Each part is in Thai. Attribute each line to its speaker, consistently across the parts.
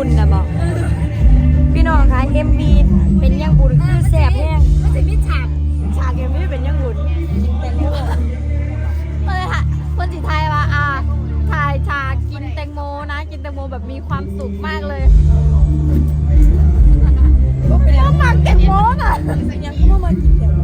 Speaker 1: ุญนะบอกพี่น้องคะเอ็มบีเป็นยังบุญคือแสบแห้ง
Speaker 2: มันจะมิฉาก
Speaker 1: ฉากเอ็มบีเป็นยังบุญแตงโม
Speaker 2: เออค่ะคนจีไทยว่าอ่าถ่ายฉากกินแตงโมนะ กินแตงโมแบบมีความสุขมากเลย
Speaker 1: ก็เปา
Speaker 2: มักแตงโมอะ
Speaker 1: ยังก็มากินแตงโม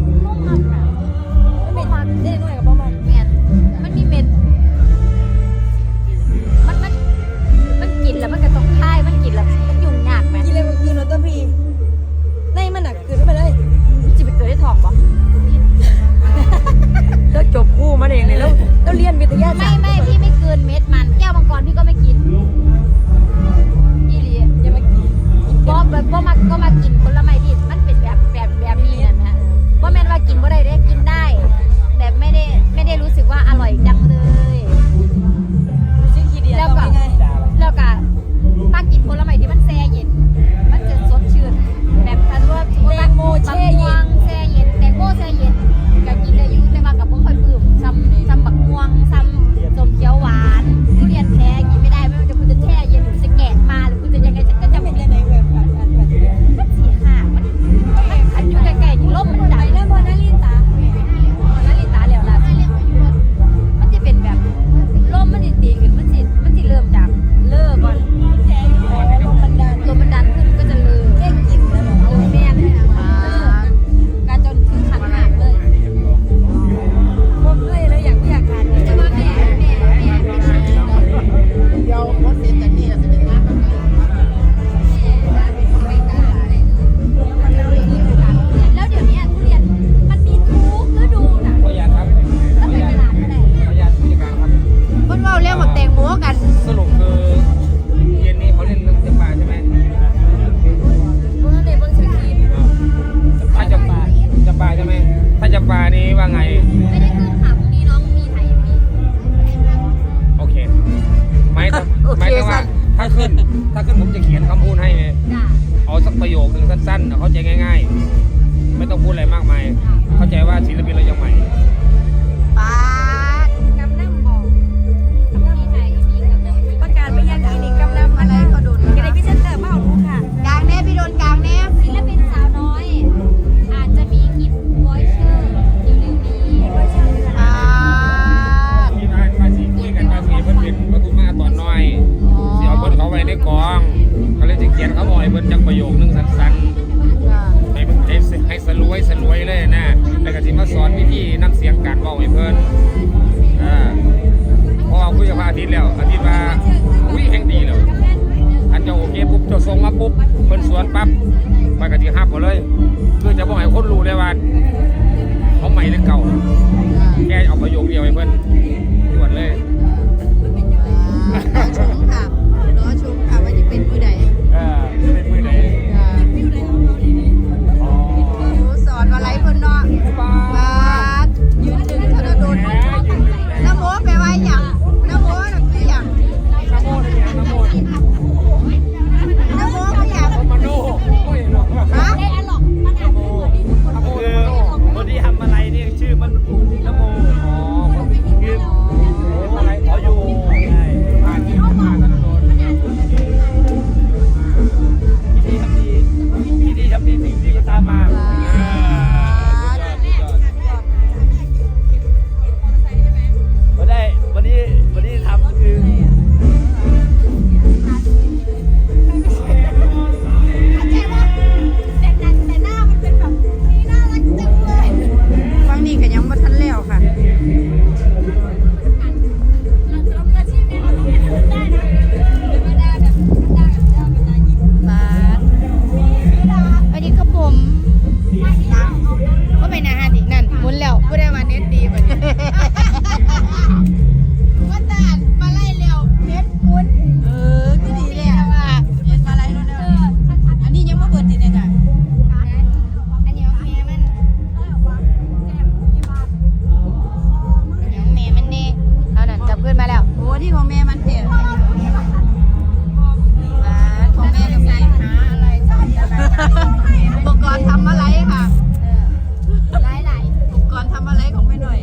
Speaker 1: สั้นๆ
Speaker 2: เข้า
Speaker 1: ใจ
Speaker 2: ง่า
Speaker 1: ย ๆ
Speaker 2: ไม่
Speaker 1: ต้
Speaker 2: องพูดอะ
Speaker 1: ไร
Speaker 2: มากมาย เข้าใจว่าศิล
Speaker 1: ปิ
Speaker 2: น๊บเพิ่นสว
Speaker 1: น
Speaker 2: ปั๊บไปกติฮับเขาเลยเพื่อจะ
Speaker 1: บอก
Speaker 2: ให้คนรู้เลยว่าเขา
Speaker 1: ใหม่หรือ
Speaker 2: เก่า แกเอา
Speaker 1: ประโย
Speaker 2: คเดี
Speaker 3: ยวให้
Speaker 2: เพิ่น
Speaker 4: ตร
Speaker 2: ว
Speaker 4: จ
Speaker 2: เล
Speaker 4: ยรอชม
Speaker 2: ค่ะรอชม
Speaker 4: ค่ะว่าจะเป็นมือใดออ
Speaker 2: จ
Speaker 4: เป็นมือใดสอนอะไรเพิ่นเนาะ
Speaker 1: บายืนหนึ่งธนด
Speaker 2: ลนโมแปว่าย่า
Speaker 4: งนโมน่ะคือย่างนโมเวน เล็กของพี่หน่อย